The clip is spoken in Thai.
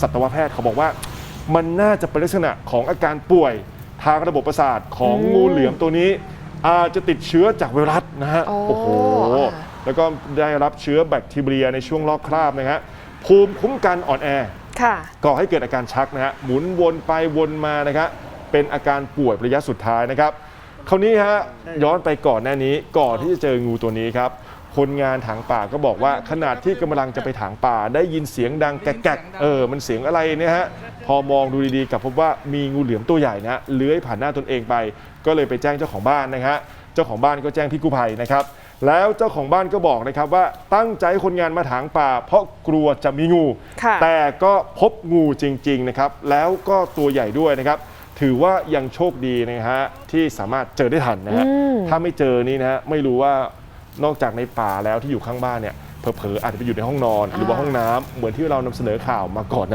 สัตวแพทย์เขาบอกว่า มันน่าจะเป็นลักษณะของอาการป่วยทางระบบประสาทของอืมงูเหลือมตัวนี้ อาจจะติดเชื้อจากไวรัสนะฮะ โอ้โอ้โหอ่าแล้วก็ได้รับเชื้อแบคทีเรียในช่วงลอกคราบนะฮะภูมิคุ้มกันอ่อนแอค่ะก่อให้เกิดอาการชักนะฮะหมุนวนไปวนมานะครับเป็นอาการป่วยระยะสุดท้ายนะครับ คราวนี้ฮะย้อนไปก่อนหน้านี้ก่อนที่จะเจองูตัวนี้ครับ คนงานถางป่าก็บอกว่าขนาดที่กำลังจะไปถางป่า ได้ยินเสียงดังแกกๆเออมันเสียงอะไรเนี่ยฮะพอมองดูดีๆกลับพบว่ามีงูเหลือมตัวใหญ่นะฮะเลื้อยผ่านหน้าตนเองไป ก็เลยไปแจ้งเจ้าของบ้านนะฮะเจ้าของบ้านก็แจ้งพี่กู้ภัยนะครับแล้วเจ้าของบ้านก็บอกนะครับว่าตั้งใจให้คนงานมาถางป่า เพราะกลัวจะมีงูค่ะแต่ก็พบงูจริงๆนะครับแล้วก็ตัวใหญ่ด้วยนะครับ ถือว่ายังโชคดีนะฮะที่สามารถเจอได้ทันนะฮะอืมถ้าไม่เจอนี่นะฮะไม่รู้ว่านอกจากในป่าแล้วที่อยู่ข้างบ้านเนี่ยเผลอๆอาจจะไปอยู่ในห้องนอน หรือว่าห้องน้ำเหมือนที่เรานำเสนอข่าวมาก่อนหน้า